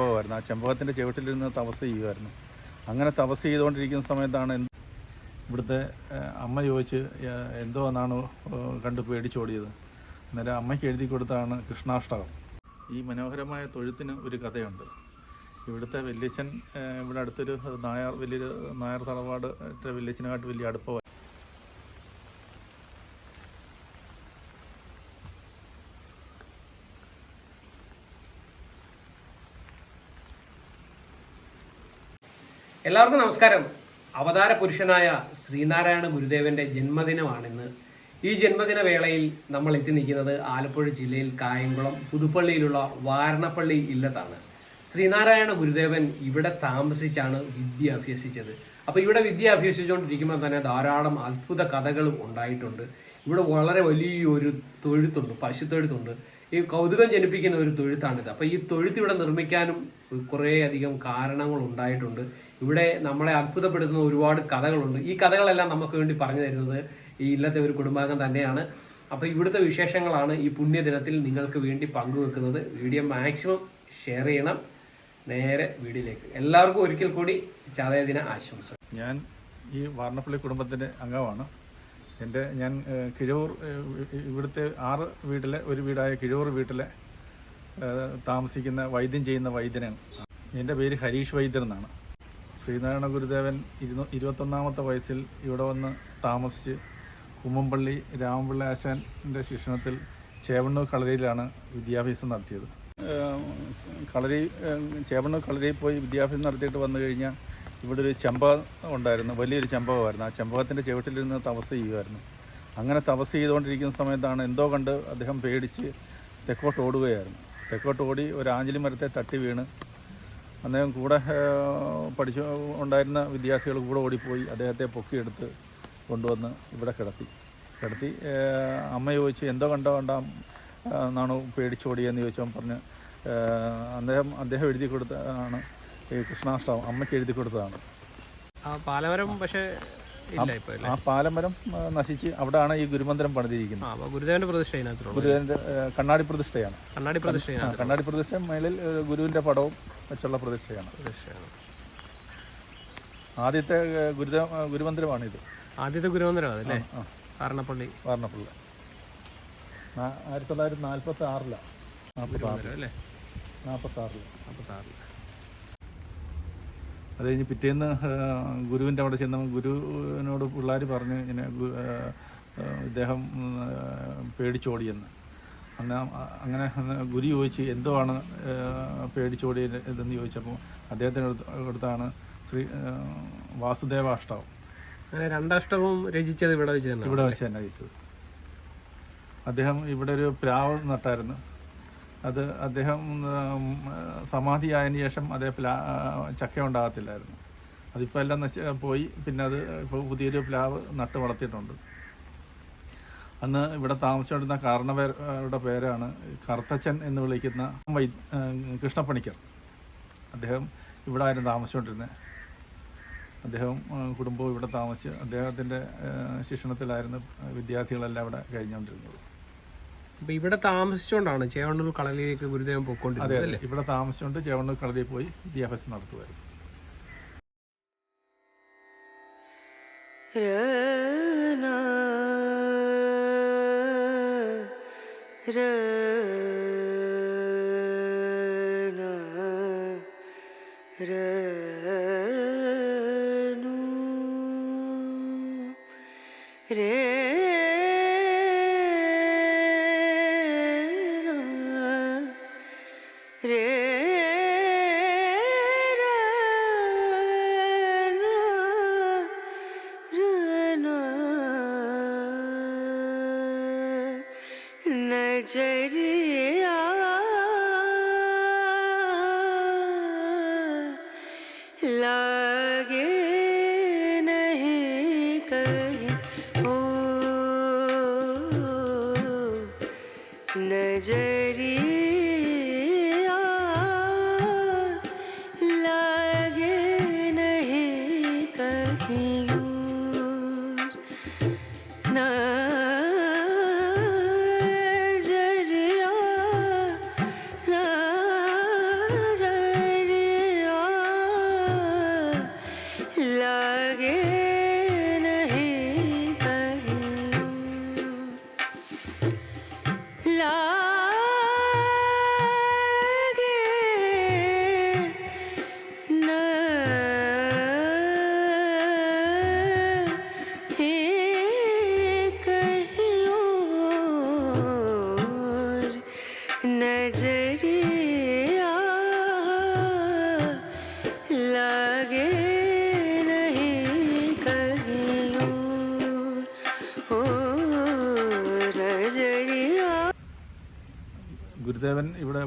ചെമ്പകമായിരുന്നു ആ ചെമ്പകത്തിന്റെ ചുവട്ടിലിരുന്ന് തപസ് ചെയ്യുമായിരുന്നു അങ്ങനെ തപസ് ചെയ്തുകൊണ്ടിരിക്കുന്ന സമയത്താണ് ഇവിടുത്തെ അമ്മ ചോദിച്ച് എന്തോ എന്നാണ് കണ്ട് പേടിച്ചോടിയത്. അന്നേരം അമ്മയ്ക്ക് എഴുതി കൊടുത്താണ് കൃഷ്ണാഷ്ടകം. ഈ മനോഹരമായ തൊഴുത്തിന് ഒരു കഥയുണ്ട്. ഇവിടുത്തെ വല്യച്ഛൻ ഇവിടെ അടുത്തൊരു നായർ വലിയൊരു നായർ തറവാട് വല്യച്ഛനുമായിട്ട് വലിയ അടുപ്പമായിരുന്നു എല്ലാവർക്കും നമസ്കാരം. അവതാര പുരുഷനായ ശ്രീനാരായണ ഗുരുദേവന്റെ ജന്മദിനമാണിന്ന്. ഈ ജന്മദിന വേളയിൽ നമ്മൾ എത്തി നിൽക്കുന്നത് ആലപ്പുഴ ജില്ലയിൽ കായംകുളം പുതുപ്പള്ളിയിലുള്ള വാരണപ്പള്ളി ഇല്ലത്താണ്. ശ്രീനാരായണ ഗുരുദേവൻ ഇവിടെ താമസിച്ചാണ് വിദ്യ അഭ്യസിച്ചത്. അപ്പോൾ ഇവിടെ വിദ്യ അഭ്യസിച്ചുകൊണ്ടിരിക്കുമ്പോൾ തന്നെ ധാരാളം അത്ഭുത കഥകളും ഉണ്ടായിട്ടുണ്ട്. ഇവിടെ വളരെ വലിയൊരു തൊഴുത്തുണ്ട് പശുത്തൊഴുത്തുണ്ട്. ഈ കൗതുകം ജനിപ്പിക്കുന്ന ഒരു തൊഴുത്താണിത്. അപ്പോൾ ഈ തൊഴുത്ത് ഇവിടെ നിർമ്മിക്കാനും കുറേയധികം കാരണങ്ങൾ ഉണ്ടായിട്ടുണ്ട്. ഇവിടെ നമ്മളെ അത്ഭുതപ്പെടുത്തുന്ന ഒരുപാട് കഥകളുണ്ട്. ഈ കഥകളെല്ലാം നമുക്ക് വേണ്ടി പറഞ്ഞു തരുന്നത് ഈ ഇല്ലത്തെ ഒരു കുടുംബാംഗം തന്നെയാണ്. അപ്പോൾ ഇവിടുത്തെ വിശേഷങ്ങളാണ് ഈ പുണ്യദിനത്തിൽ നിങ്ങൾക്ക് വേണ്ടി പങ്കുവെക്കുന്നത്. വീഡിയോ മാക്സിമം ഷെയർ ചെയ്യണം. നേരെ വീടിലേക്ക് എല്ലാവർക്കും ഒരിക്കൽ കൂടി ചതയ ദിന ആശംസ ഞാൻ ഈ വാർണപ്പള്ളി കുടുംബത്തിന്റെ അംഗമാണ്. എന്റെ ഞാൻ കിഴവൂർ ഇവിടുത്തെ ആറ് വീട്ടിലെ ഒരു വീടായ കിഴവൂർ വീട്ടിലെ താമസിക്കുന്ന വൈദ്യം ചെയ്യുന്ന വൈദ്യനാണ്. എന്റെ പേര് ഹരീഷ് വൈദ്യർ എന്നാണ്. ശ്രീനാരായണ ഗുരുദേവൻ ഇരുന്നൂ ഇരുപത്തൊന്നാമത്തെ വയസ്സിൽ ഇവിടെ വന്ന് താമസിച്ച് കുമ്മമ്പള്ളി രാമപിള്ള ആശാന്റെ ശിക്ഷണത്തിൽ ചേവണ്ണൂർ കളരിയിലാണ് വിദ്യാഭ്യാസം നടത്തിയത്. കളരി ചേവണ്ണൂർ കളരിയിൽ പോയി വിദ്യാഭ്യാസം നടത്തിയിട്ട് വന്നു കഴിഞ്ഞാൽ ഇവിടെ ഒരു ചെമ്പ ഉണ്ടായിരുന്നു വലിയൊരു ചെമ്പകമായിരുന്നു. ആ ചെമ്പകത്തിന്റെ ചുവട്ടിലിരുന്ന് തപസ് ചെയ്യുമായിരുന്നു. അങ്ങനെ തപസ് ചെയ്തുകൊണ്ടിരിക്കുന്ന സമയത്താണ് എന്തോ കണ്ട് അദ്ദേഹം പേടിച്ച് തെക്കോട്ട് ഓടുകയായിരുന്നു. തെക്കോട്ട് ഓടി ഒരു ആഞ്ഞിലി മരത്തെ തട്ടി വീണ് അദ്ദേഹം കൂടെ പഠിച്ചു ഉണ്ടായിരുന്ന വിദ്യാർത്ഥികൾ കൂടെ ഓടിപ്പോയി അദ്ദേഹത്തെ പൊക്കിയെടുത്ത് കൊണ്ടുവന്ന് ഇവിടെ കിടത്തി. കിടത്തി അമ്മ ചോദിച്ചു എന്തോ കണ്ടോ കണ്ടാം എന്നാണ് പേടിച്ചോടിയെന്ന്? ചോദിച്ചവൻ പറഞ്ഞ് അദ്ദേഹം അദ്ദേഹം എഴുതി കൊടുത്തതാണ് ഈ കൃഷ്ണാഷ്ടമം അമ്മയ്ക്ക് എഴുതി കൊടുത്തതാണ്. പാലവരം പക്ഷേ ആ ആ, നശിച്ച് അവിടെയാണ് ഈ ഗുരുമന്ദിരം പണിതിരിക്കുന്നത്. ഗുരുദേവന്റെ പ്രതിഷ്ഠ ഗുരുദേവന്റെ കണ്ണാടി പ്രതിഷ്ഠയാണ്. കണ്ണാടി പ്രതിഷ്ഠ കണ്ണാടി പ്രതിഷ്ഠ മേലിൽ ഗുരുവിന്റെ പടവും വെച്ചുള്ള പ്രതിഷ്ഠയാണ്. ആദ്യത്തെ ഗുരുദേവ ഗുരുമന്ദിരമാണ് ഇത് ആദ്യത്തെ ഗുരുമന്ദിരം അല്ലേ? ആയിരത്തി തൊള്ളായിരത്തി നാൽപ്പത്തി ആറിലാണ് നാൽപ്പത്തി ആറ് നാൽപ്പത്തി അല്ലേ? നാൽപ്പത്തി ആറിൽ അത് കഴിഞ്ഞ് പിറ്റേന്ന് ഗുരുവിന്റെ അവിടെ ചെന്ന ഗുരുവിനോട് പിള്ളേർ പറഞ്ഞ് ഇങ്ങനെ ഇദ്ദേഹം പേടിച്ചോടിയെന്ന്. അങ്ങനെ അങ്ങനെ ഗുരു ചോദിച്ച് എന്തോ ആണ് ഏഹ്, പേടിച്ചോടിയത് ഇതെന്ന് ചോദിച്ചപ്പോൾ അദ്ദേഹത്തിന് അടുത്ത് അടുത്താണ് ശ്രീ വാസുദേവ അങ്ങനെ രണ്ടാഷ്ടവും രചിച്ചത് ഇവിടെ വെച്ച് തന്നെ ഇവിടെ വെച്ച് തന്നെ രചിച്ചത്. അദ്ദേഹം ഇവിടെ ഒരു പ്രാവ് നട്ടായിരുന്നു. അത് അദ്ദേഹം സമാധി സമാധിയായതിനു ശേഷം അതേ പ്ലാ ചക്ക ഉണ്ടാകത്തില്ലായിരുന്നു അതിപ്പോൾ എല്ലാം നശി പോയി. പിന്നെ അത് ഇപ്പോൾ പുതിയൊരു പ്ലാവ് നട്ട് വളർത്തിയിട്ടുണ്ട്. അന്ന് ഇവിടെ താമസിച്ചുകൊണ്ടിരുന്ന കാരണവരുടെ പേരാണ് കറുത്തച്ഛൻ എന്ന് വിളിക്കുന്ന വൈ കൃഷ്ണപ്പണിക്കർ. അദ്ദേഹം ഇവിടെ ആയിരുന്നു താമസിച്ചുകൊണ്ടിരുന്നത് അദ്ദേഹം കുടുംബവും ഇവിടെ താമസിച്ച് അദ്ദേഹത്തിന്റെ ശിക്ഷണത്തിലായിരുന്നു വിദ്യാർത്ഥികളെല്ലാം ഇവിടെ കഴിഞ്ഞുകൊണ്ടിരുന്നത്. അപ്പൊ ഇവിടെ താമസിച്ചുകൊണ്ടാണ് ചേവണ്ണൂർ കളരിയിലേക്ക് ഗുരുദേവൻ പോയിക്കൊണ്ടിരുന്നത് അല്ലേ? ഇവിടെ താമസിച്ചുകൊണ്ട് ചേവണ്ണൂർ കളരിയിൽ പോയി വിദ്യാഭ്യാസം നടത്തുമായിരുന്നു രന করি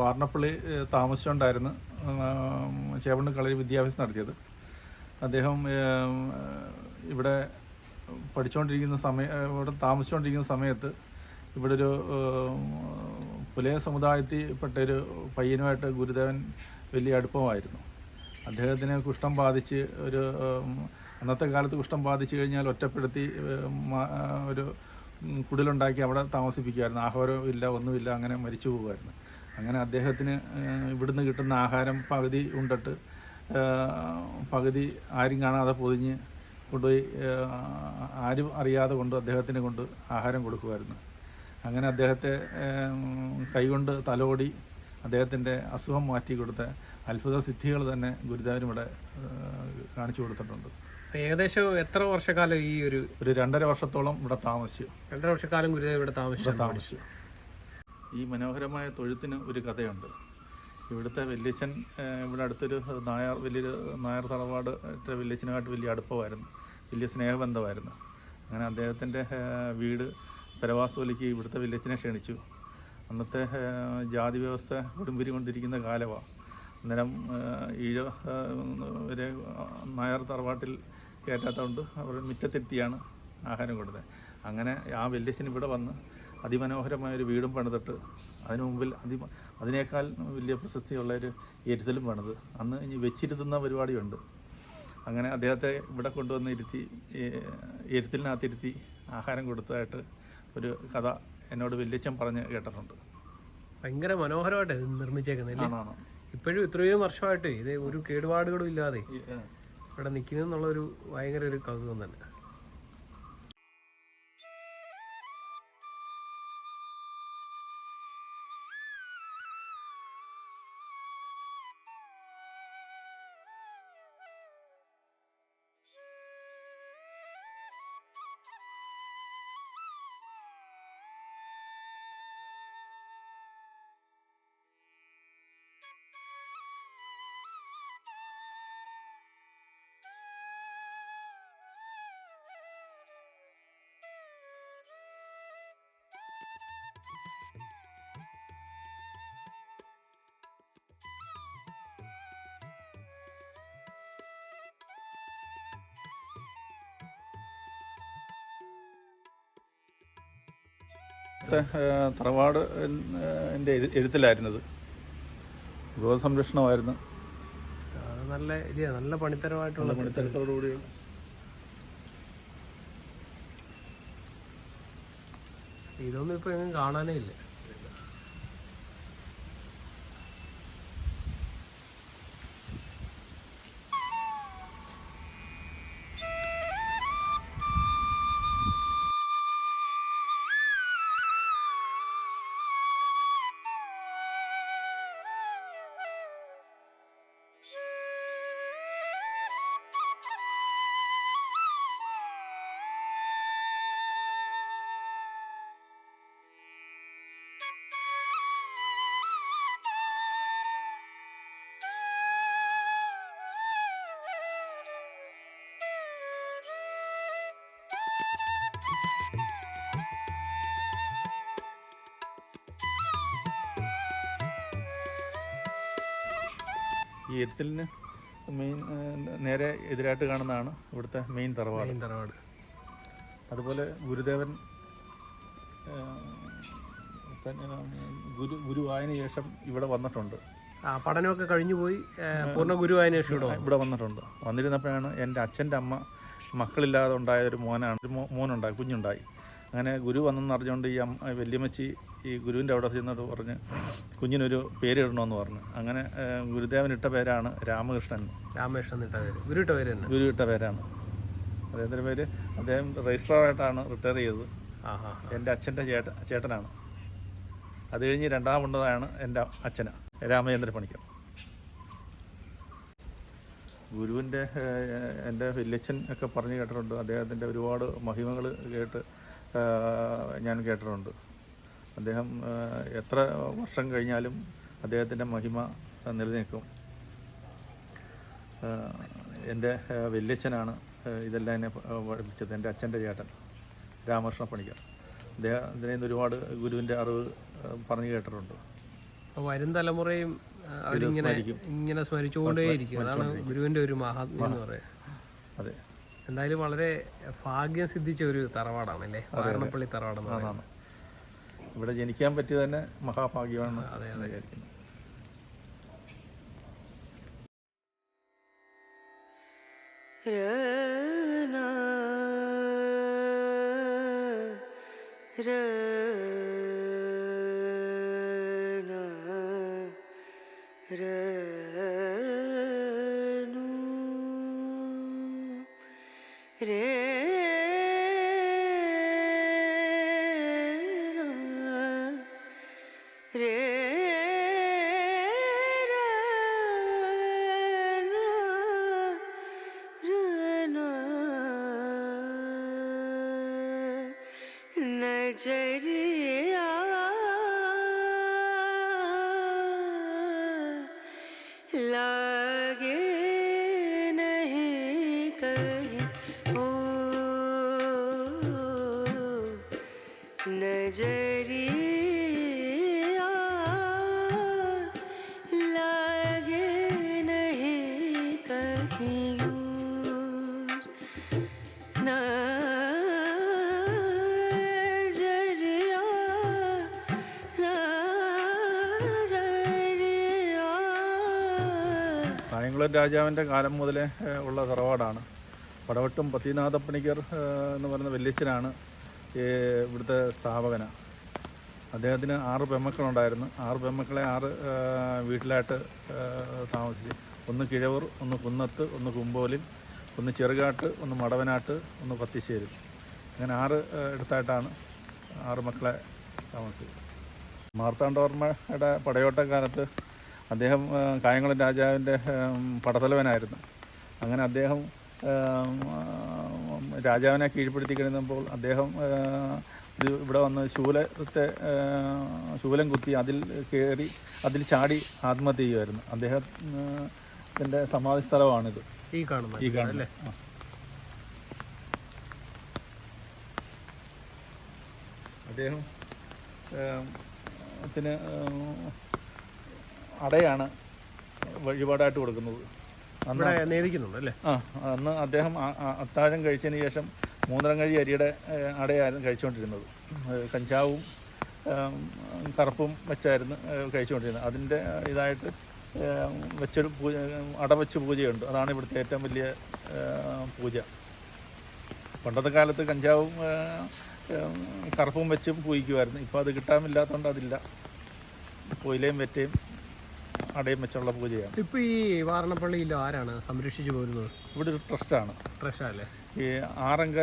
വാർണപ്പള്ളി താമസിച്ചുകൊണ്ടായിരുന്നു ചേവണ്ണ കളരി വിദ്യാഭ്യാസം നടത്തിയത്. അദ്ദേഹം ഇവിടെ പഠിച്ചുകൊണ്ടിരിക്കുന്ന സമയം ഇവിടെ താമസിച്ചുകൊണ്ടിരിക്കുന്ന സമയത്ത് ഇവിടെ ഒരു പുലയ സമുദായത്തിൽപ്പെട്ട ഒരു പയ്യനുമായിട്ട് ഗുരുദേവൻ വലിയ അടുപ്പമായിരുന്നു. അദ്ദേഹത്തിന് കുഷ്ഠം ബാധിച്ച് ഒരു അന്നത്തെ കാലത്ത് കുഷ്ഠം ബാധിച്ച് കഴിഞ്ഞാൽ ഒറ്റപ്പെടുത്തി ഒരു കുടിലുണ്ടാക്കി അവിടെ താമസിപ്പിക്കുമായിരുന്നു. ആഹാരം ഇല്ല ഒന്നുമില്ല അങ്ങനെ മരിച്ചു പോകുമായിരുന്നു. അങ്ങനെ അദ്ദേഹത്തിന് ഇവിടുന്ന് കിട്ടുന്ന ആഹാരം പകുതി ഉണ്ടിട്ട് പകുതി ആരും കാണാതെ പൊതിഞ്ഞ് കൊണ്ടുപോയി ആരും അറിയാതെ കൊണ്ട് അദ്ദേഹത്തിന് കൊണ്ട് ആഹാരം കൊടുക്കുമായിരുന്നു. അങ്ങനെ അദ്ദേഹത്തെ കൈകൊണ്ട് തലോടി അദ്ദേഹത്തിന്റെ അസുഖം മാറ്റി കൊടുത്ത അത്ഭുത സിദ്ധികൾ തന്നെ ഗുരുദേവനും ഇവിടെ കാണിച്ചു കൊടുത്തിട്ടുണ്ട്. ഏകദേശം എത്ര വർഷക്കാലം ഈ ഒരു ഒരു രണ്ടര വർഷത്തോളം ഇവിടെ താമസിച്ചു. രണ്ടര വർഷക്കാലം ഗുരുദേവ് ഇവിടെ താമസിച്ചു? താമസിച്ചു. ഈ മനോഹരമായ തൊഴുത്തിന് ഒരു കഥയുണ്ട്. ഇവിടുത്തെ വല്യച്ഛൻ ഇവിടെ അടുത്തൊരു നായർ വലിയൊരു നായർ തറവാട് വല്യച്ഛനുമായിട്ട് വലിയ അടുപ്പമായിരുന്നു. വലിയ സ്നേഹബന്ധമായിരുന്നു. അങ്ങനെ അദ്ദേഹത്തിന്റെ വീട് പരവാസോലിക്ക് ഇവിടുത്തെ വല്യച്ഛനെ ക്ഷണിച്ചു. അന്നത്തെ ജാതി വ്യവസ്ഥ കൊടുമ്പിരി കൊണ്ടിരിക്കുന്ന കാലമാണ് അന്നേരം ഈഴ ഒരു നായർ തറവാട്ടിൽ കയറ്റാത്തതുകൊണ്ട് അവർ മുറ്റത്തെത്തിയാണ് ആഹാരം കൊടുത്തത്. അങ്ങനെ ആ വല്യച്ഛൻ ഇവിടെ വന്ന് അതിമനോഹരമായ ഒരു വീടും പണിതിട്ട് അതിനു മുമ്പിൽ അതി അതിനേക്കാൾ വലിയ പ്രശസ്തിയുള്ള ഒരു എരുതലും പണിത്. അന്ന് ഇനി വെച്ചിരുത്തുന്ന പരിപാടിയുണ്ട്. അങ്ങനെ അദ്ദേഹത്തെ ഇവിടെ കൊണ്ടുവന്ന് ഇരുത്തി എരുത്തിലിനകത്തിരുത്തി ആഹാരം കൊടുത്തതായിട്ട് ഒരു കഥ എന്നോട് വല്യച്ഛൻ പറഞ്ഞ് കേട്ടിട്ടുണ്ട്. ഭയങ്കര മനോഹരമായിട്ട് നിർമ്മിച്ചേക്കുന്നത് ഇപ്പോഴും ഇത്രയും വർഷമായിട്ട് ഇത് ഒരു കേടുപാടുകളും ഇല്ലാതെ ഇവിടെ നിൽക്കുന്നു നിൽക്കുന്നെന്നുള്ളൊരു ഭയങ്കര ഒരു കൗതുകം തന്നെ. തറവാട് എന്റെ എഴുത്തിലായിരുന്നത്. ഗോസംരക്ഷണമായിരുന്നു അത് നല്ല നല്ല പണിത്തരമായിട്ടുള്ള മണിത്തരത്തോടുകൂടി ഇതൊന്നും ഇപ്പൊ എങ്ങും കാണാനേ ഇല്ല. ഈ എത്തിലിന് മെയിൻ നേരെ എതിരായിട്ട് കാണുന്നതാണ് ഇവിടുത്തെ മെയിൻ തറവാട്. തറവാട്. അതുപോലെ ഗുരുദേവൻ ഗുരു ഗുരുവായതിനു ശേഷം ഇവിടെ വന്നിട്ടുണ്ട്. ആ പഠനമൊക്കെ കഴിഞ്ഞു പോയി പൂർണ ഗുരുവായതിനു ശേഷം ഇവിടെ വന്നിട്ടുണ്ട്. വന്നിരുന്നപ്പോഴാണ് എന്റെ അച്ഛന്റെ അമ്മ മക്കളില്ലാതെ ഉണ്ടായ ഒരു മോനാണ് ഒരു മോനുണ്ടായി കുഞ്ഞുണ്ടായി. അങ്ങനെ ഗുരു വന്നെന്ന് അറിഞ്ഞുകൊണ്ട് ഈ അമ്മ വല്യമ്മച്ചി ഈ ഗുരുവിന്റെ അവിടെ ചെന്നിട്ട് പറഞ്ഞ് കുഞ്ഞിനൊരു പേരിടണമെന്ന് പറഞ്ഞു. അങ്ങനെ ഗുരുദേവൻ ഇട്ട പേരാണ് രാമകൃഷ്ണൻ. രാമകൃഷ്ണൻ ഇട്ട പേര്. ഗുരു ഇട്ട പേര് ഗുരു ഇട്ട പേരാണ്. അദ്ദേഹത്തിന്റെ പേര്? അദ്ദേഹം രജിസ്ട്രാറായിട്ടാണ് റിട്ടയർ ചെയ്തത്. എന്റെ അച്ഛന്റെ ചേട്ട ചേട്ടനാണ്. അത് കഴിഞ്ഞ് രണ്ടാമുണ്ടതാണ് എന്റെ അച്ഛന് രാമചന്ദ്ര പണിക്കർ. ഗുരുവിന്റെ എന്റെ വല്യച്ഛൻ ഒക്കെ പറഞ്ഞു കേട്ടിട്ടുണ്ട്. അദ്ദേഹത്തിന്റെ ഒരുപാട് മഹിമകൾ കേട്ട് ഞാൻ കേട്ടിട്ടുണ്ട്. അദ്ദേഹം എത്ര വർഷം കഴിഞ്ഞാലും അദ്ദേഹത്തിന്റെ മഹിമ നിലനിൽക്കും. എന്റെ വല്യച്ഛനാണ് ഇതെല്ലാം എന്നെ പഠിപ്പിച്ചത്. എന്റെ അച്ഛന്റെ ചേട്ടൻ രാമകൃഷ്ണ പണിക്കർ അദ്ദേഹം ഇതിനെ ഒരുപാട് ഗുരുവിന്റെ അറിവ് പറഞ്ഞു കേട്ടിട്ടുണ്ട്. വരും തലമുറയും അവരിങ്ങനെ ഇങ്ങനെ സ്മരിച്ചുകൊണ്ടേയിരിക്കും. അതാണ് ഗുരുവിന്റെ ഒരു മഹാത്മ്യം എന്ന് പറയുന്നത്. അതെ. എന്തായാലും വളരെ ഭാഗ്യം സിദ്ധിച്ച ഒരു തറവാടാണ് അല്ലേ വാരണപ്പള്ളി തറവാടെന്ന് പറയുന്നത്. ഇവിടെ ജനിക്കാൻ പറ്റിയത് തന്നെ മഹാഭാഗ്യമാണ് അതെ, അതെ. വിചാരിക്കുന്നു. रना জরিয়া লা രാജാവിന്റെ കാലം മുതലേ ഉള്ള തറവാടാണ്. പടവട്ടും പത്തിനാഥപ്പണിക്കർ എന്ന് പറയുന്ന വല്യച്ഛനാണ് ഇവിടുത്തെ സ്ഥാപകന. അദ്ദേഹത്തിന് ആറ് പെമ്മക്കളുണ്ടായിരുന്നു. ആറ് പെമ്മക്കളെ ആറ് വീട്ടിലായിട്ട് താമസിച്ചു. ഒന്ന് കിഴവൂർ ഒന്ന് കുന്നത്ത് ഒന്ന് കുമ്പോലിൽ ഒന്ന് ചെറുകാട്ട് ഒന്ന് മടവനാട്ട് ഒന്ന് പത്തിശ്ശേരി അങ്ങനെ ആറ് എടുത്തായിട്ടാണ് ആറ് മക്കളെ താമസിച്ചത്. മാർത്താണ്ഡവർമ്മയുടെ പടയോട്ടക്കാലത്ത് അദ്ദേഹം കായംകുളം രാജാവിന്റെ പടതലവനായിരുന്നു പടത്തലവനായിരുന്നു. അങ്ങനെ അദ്ദേഹം രാജാവിനെ കീഴ്പ്പെടുത്തി കഴിഞ്ഞപ്പോൾ അദ്ദേഹം ഇവിടെ വന്ന് ശൂലത്തെ ശൂലം കുത്തി അതിൽ കയറി അതിൽ ചാടി ആത്മഹത്യ ചെയ്യുമായിരുന്നു അദ്ദേഹത്തിന്റെ സമാധി സ്ഥലമാണിത് ഈ കാണുന്നത് ഈ കാണുന്നത് അദ്ദേഹം ത്തിന് അടയാണ് വഴിപാടായിട്ട് കൊടുക്കുന്നത്. അന്ന് ആ അന്ന് അദ്ദേഹം അത്താഴം കഴിച്ചതിന് ശേഷം മൂന്നരം കഴി അരിയുടെ അടയായിരുന്നു കഴിച്ചുകൊണ്ടിരുന്നത്. കഞ്ചാവും കറുപ്പും വെച്ചായിരുന്നു കഴിച്ചുകൊണ്ടിരുന്നത്. അതിന്റെ ഇതായിട്ട് വെച്ചൊരു പൂജ അടവെച്ച് പൂജയുണ്ട്. അതാണ് ഇവിടുത്തെ ഏറ്റവും വലിയ പൂജ. പണ്ടത്തെ കാലത്ത് കഞ്ചാവും കറുപ്പും വെച്ചും പൂജിക്കുമായിരുന്നു. ഇപ്പോൾ അത് കിട്ടാമില്ലാത്തതുകൊണ്ട് അതില്ല. കൊയിലയും വെറ്റയും അടയും വെച്ചുള്ള പൂജയാണ്. ഇപ്പൊ ഈ വാരണപ്പള്ളിയിൽ ആരാണ് സംരക്ഷിച്ചു പോരുന്നത്? ഇവിടെ ഒരു ട്രസ്റ്റാണ്. ട്രസ്റ്റ് അല്ലേ ഈ ആറംഗ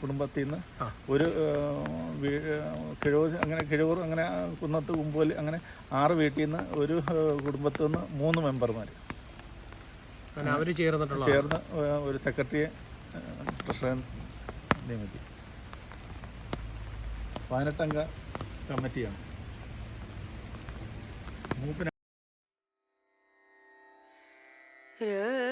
കുടുംബത്തിൽ നിന്ന് ഒരു കിഴൂർ അങ്ങനെ കിഴൂർ അങ്ങനെ കുന്നത്ത് കുമ്പോൽ അങ്ങനെ ആറ് വീട്ടിൽ നിന്ന് ഒരു കുടുംബത്തിൽ നിന്ന് മൂന്ന് മെമ്പർമാർ അവർ ചേർന്നിട്ടുള്ള ചേർന്ന് ഒരു സെക്രട്ടറിയെ ട്രഷറൻ നിയമിക്കും പതിനെട്ടംഗ കമ്മിറ്റിയാണ്. മൂപ്പിന് ರ